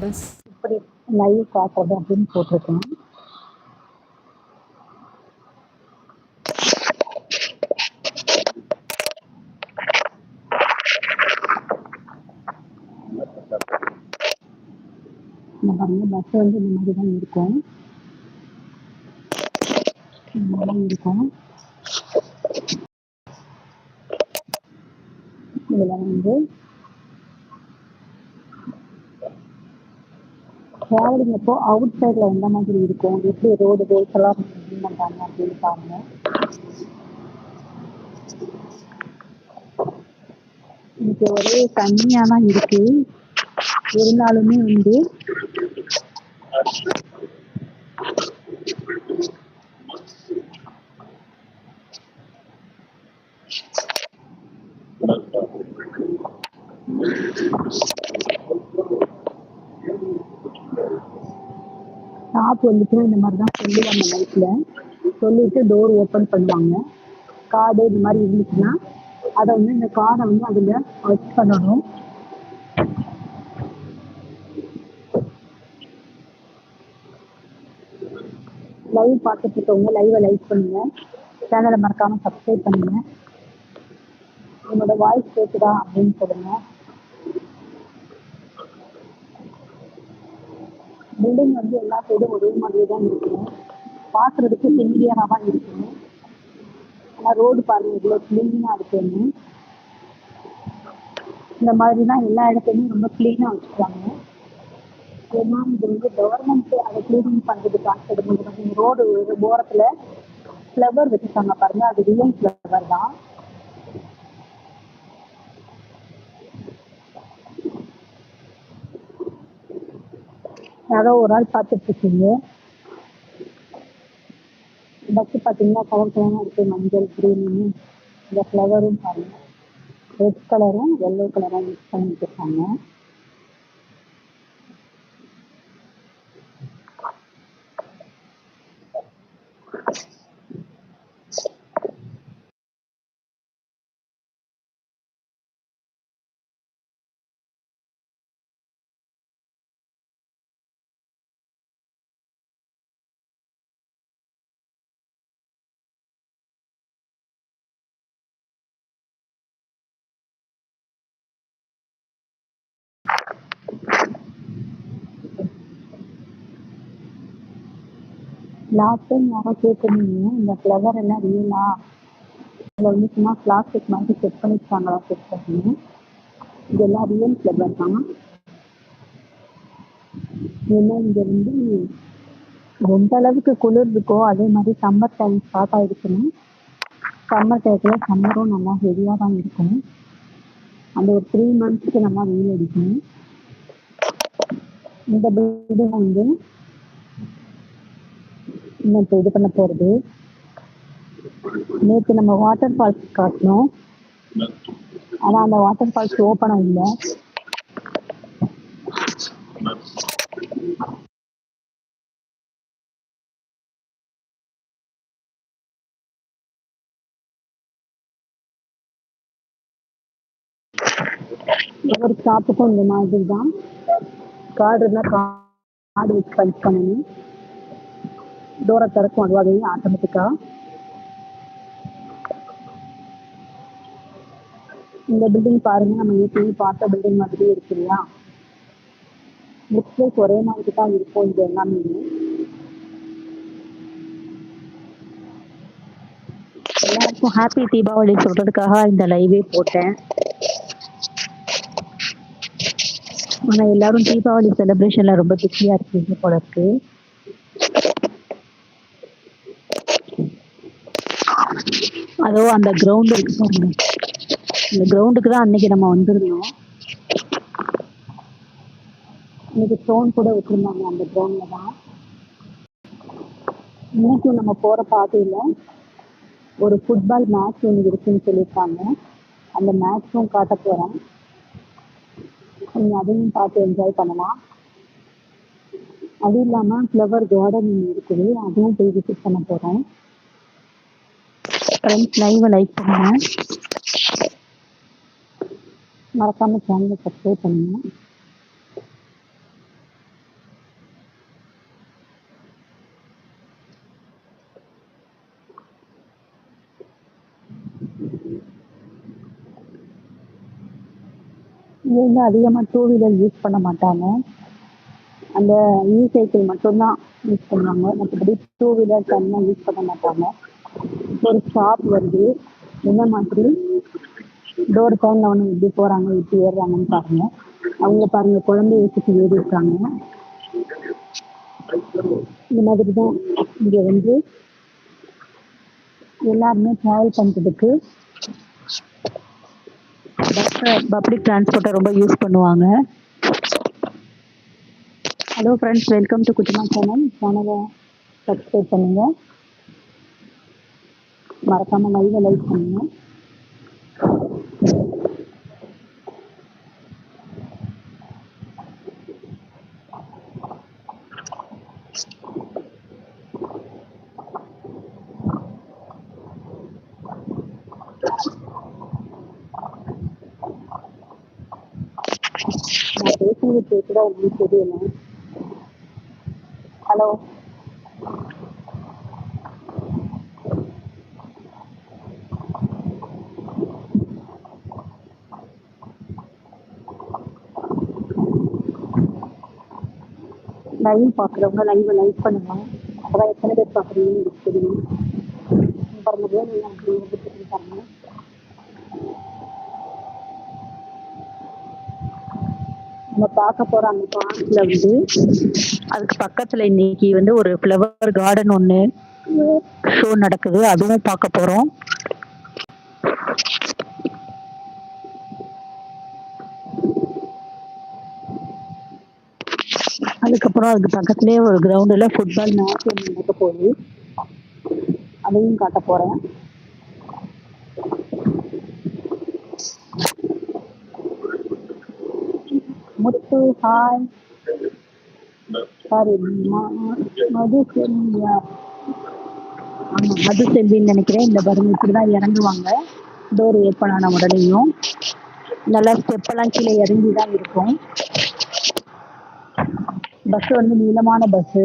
Bus இப்படி live காட்டுறது அப்படின்னு போட்டிருக்கேன். பாருங்க பஸ் வந்து இந்த மாதிரி தான் இருக்கும் இருக்கும். இதில் வந்து ட்ராவலிங் அப்போ அவுட் சைடில் எந்த மாதிரி இருக்கும்? எப்படி ரோடு ரோட்ஸ் எல்லாம் மெயின்டைன் பண்ணுறாங்க அப்படின்னு பாருங்க. இன்னைக்கு ஒரே தண்ணியாக தான் இருக்கு. இருந்தாலுமே வந்து ஸ்டாப் வந்துச்சுன்னா இந்த மாதிரி தான் சொல்லுவாங்க நைட்டில் சொல்லிட்டு டோர் ஓப்பன் பண்ணுவாங்க. கார்டு இந்த மாதிரி இருந்துச்சுன்னா அதை வந்து இந்த கார்டை வந்து அதில் ஒர்க் பண்ணணும். லைவ் பார்த்துட்டு இருக்கவங்க லைவை லைக் பண்ணுங்க. சேனலை மறக்காம சப்ஸ்கிரைப் பண்ணுங்க. என்னோட வாய்ஸ் கேட்குதா அப்படின்னு சொல்லுங்க. பில்டிங் வந்து எல்லா சைடும் ஒரே மாதிரி தான் இருக்கும் பார்க்கறதுக்கு ஃபெமிலியராக தான் இருக்கும் ஆனால் ரோடு பாருங்க இவ்வளோ க்ளீனாக இருக்குன்னு. இந்த மாதிரி தான் எல்லா இடத்துலையும் ரொம்ப க்ளீனாக வச்சுருக்காங்க. ஏன்னா இது வந்து கவர்மெண்ட் அதை க்ளீனிங் பண்ணுறதுக்காக எடுத்து ரோடு ஓரத்தில் ஃப்ளவர் வச்சுருக்காங்க பாருங்க. அது ரியல் ஃப்ளவர் தான். யாரோ ஒரு ஆள் பார்த்துட்டு இருக்கீங்க பஸ் பார்த்தீங்கன்னா கலர் கலராக இருக்கு. மஞ்சள் க்ரீனு இந்த ஃப்ளவரும் பாருங்க. ரெட் கலரும் எல்லோ கலராக மிக்ஸ் பண்ணிட்டு இருக்காங்க. லாஸ்ட் டைம் யாரோ கேட்டிருந்தீங்க இந்த ஃப்ளவர் எல்லாம் ரியலா அதில் வந்து சும்மா பிளாஸ்டிக் மாதிரி செட் பண்ணிருக்காங்களா செட் பண்ணி இதெல்லாம் ரியல் ஃப்ளவர் தான். ஏன்னா இங்கே வந்து எந்த அளவுக்கு குளிர் இருக்கோ அதே மாதிரி சம்மர் டைம் ஸ்டார்ட் ஆயிடுச்சுன்னா சம்மர் டயத்தில் சம்மரும் நல்லா ஹெவியாக தான் இருக்கும். அந்த ஒரு த்ரீ மந்த்ஸ்க்கு நல்லா வெயில் அடிக்கும். இந்த பில்டிங் வந்து இப்போ இது பண்ண போறது. நேற்று நம்ம வாட்டர் ஃபால்ஸ் காட்டினோம். ஆனால் அந்த வாட்டர் ஃபால்ஸ் ஓப்பனாக இல்லை ஒரு ஷாப்புக்கும் இந்த மாதிரி தான். கார்டு இருந்தால் கார்டு வச்சு பண்ணணும். டோரை திறக்கும் அதுவாகவே ஆட்டோமேட்டிக்காக இந்த பில்டிங் பாருங்க நம்ம ஏற்கனவே பார்த்த பில்டிங் மாதிரி இருக்கு இல்லையா? லுக்ஸ் ஒரே மாதிரி தான் இருக்கும் இது எல்லாமே. எல்லாருக்கும் ஹாப்பி தீபாவளி சொல்றதுக்காக இந்த லைவே போட்டேன். ஆனா எல்லாரும் தீபாவளி செலிப்ரேஷன்ல ரொம்ப பிஸியா இருக்கீங்க போல இருக்கு. அதோ அந்த கிரவுண்ட் இருக்கு பாருங்க இந்த கிரவுண்டுக்கு தான் அன்னைக்கு நம்ம வந்திருந்தோம். இன்னைக்கு ஸ்டோன் கூட வச்சிருந்தாங்க அந்த கிரவுண்ட்ல தான். இன்னைக்கு நம்ம போற பாதையில ஒரு ஃபுட்பால் மேட்ச் ஒன்று இருக்குன்னு சொல்லியிருக்காங்க. அந்த மேட்ச்சும் காட்ட போறேன். நீங்க அதையும் பார்த்து என்ஜாய் பண்ணலாம். அதுவும் இல்லாம ஃப்ளவர் கார்டன் இருக்குது. அதுவும் போய் விசிட் பண்ண போறோம் ஃப்ரெண்ட்ஸ் லைவை லைக் பண்ணுங்க. மறக்காம சேனலை சப்ஸ்கிரைப் பண்ணுங்க. இது வந்து அதிகமாக டூ வீலர் யூஸ் பண்ண மாட்டாங்க. அந்த இ சைக்கிள் மட்டும்தான் யூஸ் பண்ணுவாங்க. மற்றபடி டூ வீலர் தனியாக யூஸ் பண்ண மாட்டாங்க. ஒரு ஷாப் வருது. என்ன மாதிரி? டோர் டைமில் ஒன்று எப்படி போறாங்க எப்படி ஏறுறாங்கன்னு பாருங்க. அவங்க பாருங்க குழந்தை வச்சுட்டு ஏறி இருக்காங்க. இந்த மாதிரி தான் இங்கே வந்து எல்லாருமே ட்ராவல் பண்ணுறதுக்கு பஸ் பப்ளிக் டிரான்ஸ்போர்ட்டை ரொம்ப யூஸ் பண்ணுவாங்க. Hello friends welcome to Kuttima channel சேனலை சப்ஸ்கிரைப் பண்ணுங்க மறக்காம லைவை லைக் பண்ணுங்க நான் பேசுறது கேட்குதா உங்களுக்கு தெரியல ஹலோ லைவ் பார்க்குறவங்க லைவை லைக் பண்ணுங்க. அதான் எத்தனை பேர் பார்க்குறீங்கன்னு எனக்கு தெரியும். பாருங்க வேணும் அப்படி பாருங்க நம்ம பார்க்க போற அந்த பார்க்ல வந்து அதுக்கு பக்கத்துல இன்னைக்கு வந்து ஒரு ஃப்ளவர் கார்டன் ஒன்று ஷோ நடக்குது. அதுவும் பார்க்க போறோம். அதுக்கப்புறம் அதுக்கு பக்கத்துலேயே ஒரு கிரவுண்டில் ஃபுட்பால் மேட்ச் ஒன்று நடக்க போகுது. அதையும் காட்ட போறேன். முத்து ஹாய் சாரி மது செல்வியா ஆமா மது செல்வின்னு நினைக்கிறேன். இந்த பாருங்க இப்படிதான் இறங்குவாங்க. டோர் ஏற்பனான உடனேயும் நல்லா ஸ்டெப்பெல்லாம் கீழே இறங்கி தான் இருக்கும். பஸ் வந்து நீளமான பஸ்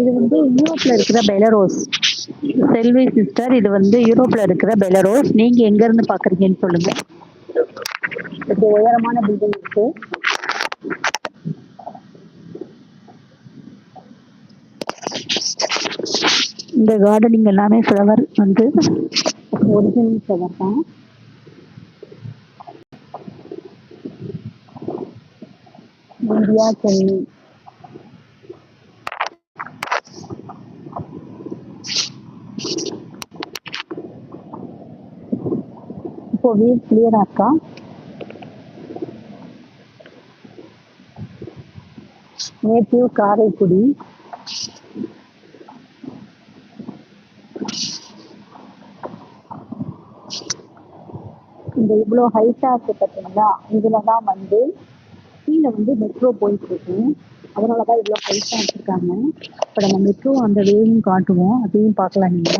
இது வந்து யூரோப்ல இருக்கிற பெலரோஸ் செல்வி சிஸ்டர் இது வந்து யூரோப்ல இருக்கிற பெலரோஸ் நீங்க எங்க இருந்து பாக்குறீங்கன்னு சொல்லுங்க. இது உயரமான பில்டிங் இருக்கு. இந்த கார்டனிங் எல்லாமே ஃப்ளவர் வந்து ஒரிஜினல் ஃப்ளவர் தான். இந்தியா சென்னை இப்போ வீடு கிளியரா இருக்கா? நேட்டிவ் காரைக்குடி. இந்த இவ்வளோ ஹைட்டாக இருக்கு பார்த்தீங்களா? இதுல தான் வந்து கீழே வந்து மெட்ரோ போயிட்டு இருக்கும் அதனால தான் இவ்வளோ ஹைட்டா வச்சிருக்காங்க. இப்போ நம்ம மெட்ரோ அந்த வேவும் காட்டுவோம். அதையும் பார்க்கலாம் நீங்க.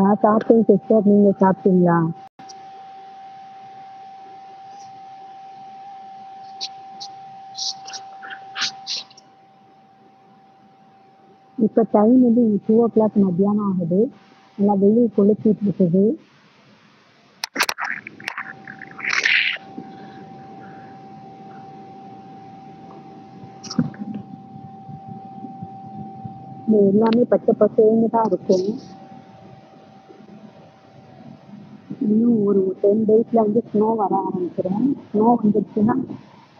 நான் சாப்பிட்டேன் சிஸ்டர் நீங்க சாப்பிட்டீங்களா? இப்போ டைம் வந்து டூ ஓ கிளாக் மத்தியானம் ஆகுது. நல்லா வெளியில் கொளுத்திட்டு இருக்குது. எல்லாமே பச்சை பசேன்னு தான் இருக்கும். இன்னும் ஒரு டென் டேஸ்ல வந்து ஸ்னோ வர ஆரம்பிச்சிடும் ஸ்னோ வந்துருச்சுன்னா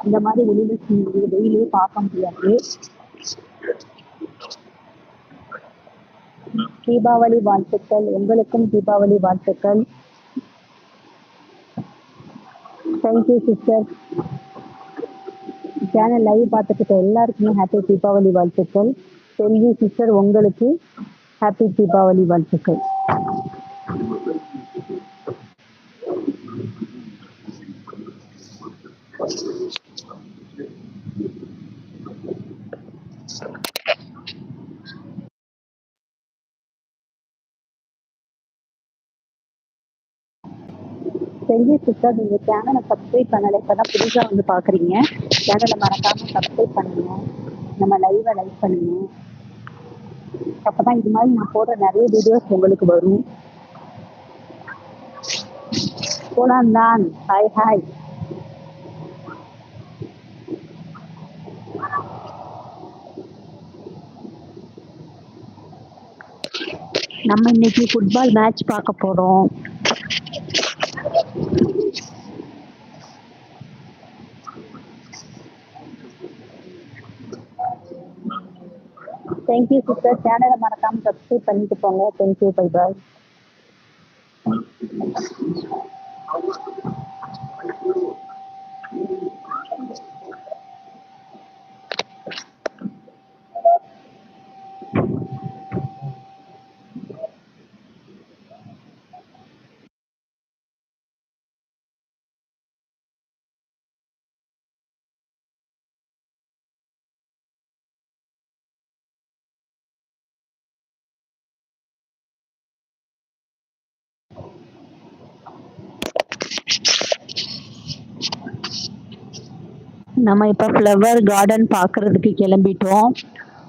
இந்த மாதிரி வெளியில சி- வெயிலே பார்க்க முடியாது. தீபாவளி வாழ்த்துக்கள். உங்களுக்கும் தீபாவளி வாழ்த்துக்கள். Thank you sister channel live பார்த்துக்கிட்ட எல்லாருக்குமே ஹாப்பி தீபாவளி வாழ்த்துக்கள். செல்வி சிஸ்டர் உங்களுக்கு ஹாப்பி தீபாவளி வாழ்த்துக்கள். செஞ்சு சிஸ்டர் நீங்க சேனலை சப்ஸ்கிரைப் பண்ணல இப்பதான் புதுசா வந்து பாக்குறீங்க. சேனலை மறக்காம சப்ஸ்கிரைப் பண்ணுங்க. நம்ம லைவ லைக் பண்ணுங்க. அப்பதான் இது மாதிரி நான் போடுற நிறைய வீடியோஸ் உங்களுக்கு வரும். போலாம் தான். ஹாய் ஹாய் நம்ம இன்னைக்கு ஃபுட்பால் மேட்ச் பார்க்க போறோம். தேங்க்யூ சிஸ்டர் சேனலை மறக்காம சப்ஸ்கிரைப் பண்ணிட்டு போங்க. தேங்க்யூ பை பாய் நம்ம இப்ப ஃப்ளவர் கார்டன் பார்க்கிறதுக்கு கிளம்பிட்டோம்.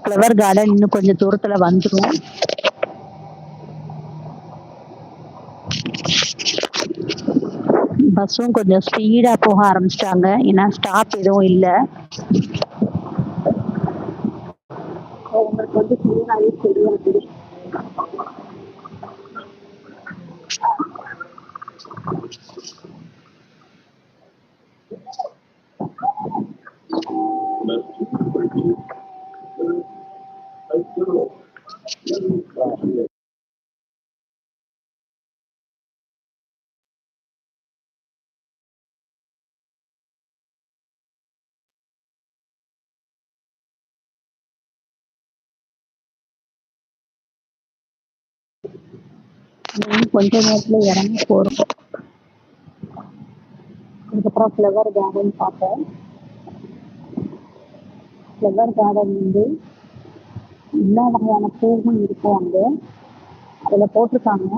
ஃப்ளவர் கார்டன் இன்னும் கொஞ்சம் தூரத்துல வந்துடும் பஸ்ஸும் கொஞ்சம் ஸ்பீடா போக ஆரம்பிச்சிட்டாங்க. ஏன்னா ஸ்டாப் எதுவும் இல்ல. உங்களுக்கு வந்து தெரியாது. கொஞ்ச நேரத்துல இறங்க போறோம். அதுக்கப்புறம் ஃப்ளவர் கார்டன் பார்த்தேன் ஃப்ளவர் கார்டன் வந்து எல்லா வகையான பூவும் இருக்கும் அங்கே. அதில் போட்டிருக்காங்க.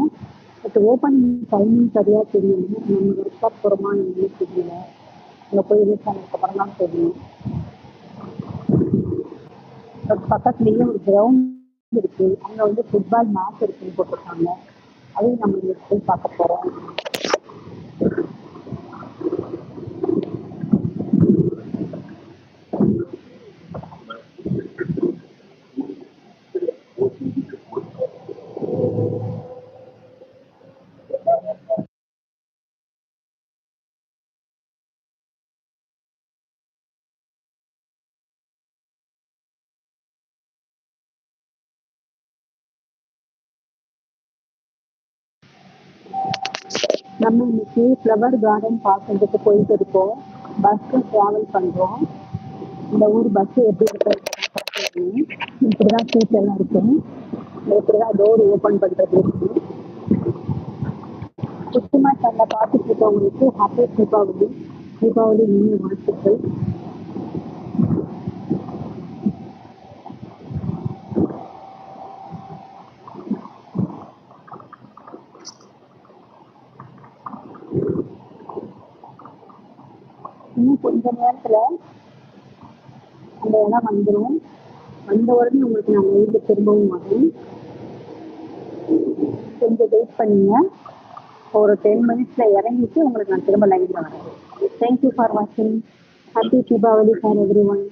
பட் ஓப்பனிங் டைமிங் சரியாக தெரியல. நம்ம ஒர்க் போகிறோமா என்னன்னு தெரியல. அங்கே போய் ரீச் ஆனதுக்கு தான் தெரியும். பட் பக்கத்துலயே ஒரு கிரவுண்ட் இருக்கு. அங்கே வந்து ஃபுட்பால் மேட்ச் இருக்குன்னு போட்டிருக்காங்க. அதையும் நம்ம போய் பார்க்க போகிறோம் நம்ம இன்னைக்கு ஃப்ளவர் கார்டன் பார்க்கறதுக்கு போயிட்டு இருக்கோம். பஸ்ல டிராவல் பண்றோம். இந்த ஊர் பஸ் எப்படி இருக்கு இப்படிதான் சீட் எல்லாம் இருக்கும். இப்படிதான் டோர் ஓபன் பண்றது இருக்கு. சுத்தமா தன்னை பார்த்துட்டு இருக்கவங்களுக்கு ஹாப்பி தீபாவளி. தீபாவளி இனிய வாழ்த்துக்கள். இன்னும் கொஞ்ச நேரத்துல அந்த இடம் வந்துடும் வந்த உடனே உங்களுக்கு நான் லைவ்ல திரும்பவும் வரேன். கொஞ்சம் வெயிட் பண்ணுங்க. ஒரு டென் மினிட்ஸ்ல இறங்கிட்டு உங்களுக்கு நான் திரும்ப லைவ்ல வரேன். தேங்க்யூ ஃபார் வாட்சிங் happy Deepavali for every one